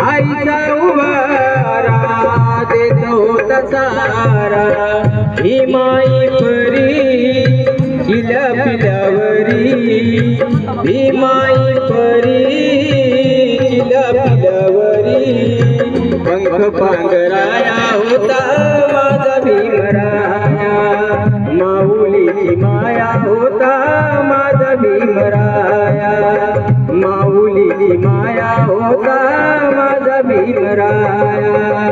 आईचा उभारा देतो तसारा सारा. ही माई परी हिला पिलावरी ही माई परी हिला पिलावरी पंख पांघराया होता माझा भीमराया. माऊलीची माया होता माझा भीमरा माया होता माझा भीमराया.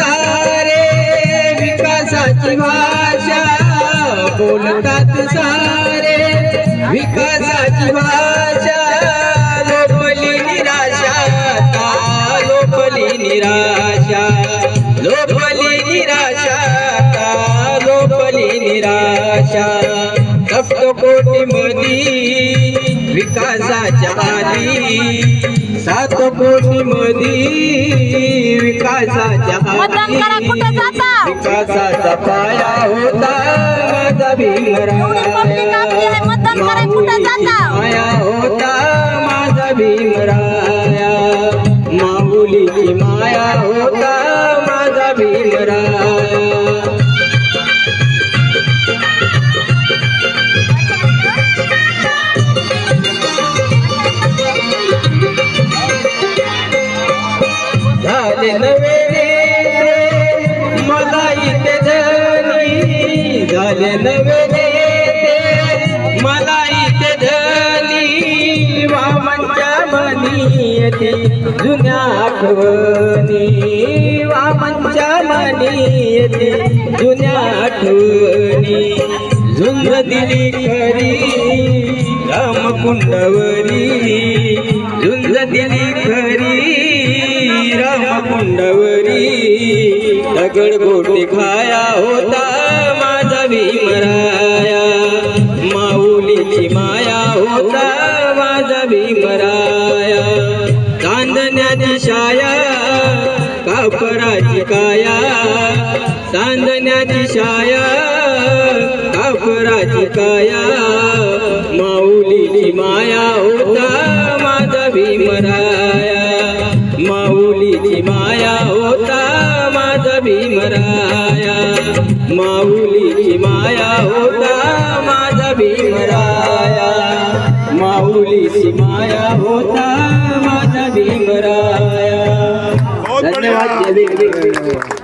काय भाषा बोलतात सारे. विकासाची भाषा लोपली निराशा लोपली निराशा. लोपली निराशा लोपली निराशा. सप्तकोटी मधी विकासाच्या आधी. सात कोटी मधी विकासाच्या आधी. विकासाचा पाया होता माझा जाता? माया होता माझा भीमराया माऊलीची माया होता नवे नेते मला इथे धनी झाले नवे नेते मला इथे धनी वामनच्या मनी येते. जुन्या आठवणी. वामनच्या मनी येते. जुन्या आठवणी. झुंज दिली खरी. रामकुंडवरी. झुंज दिली खरी. नवरी दगड गोटी खाया होता माझा भीमराया. माऊलीची माया होता माझा भीमराया. चांदण्याची छाया कापराची काया. चांदण्याची छाया कापराची काया. माऊलीची माया होता माझा भीमराया. भीमराया माऊलीची माया होता माझा भीमराया. माऊलीची माया होता माझा भीमराया. धन्यवाद.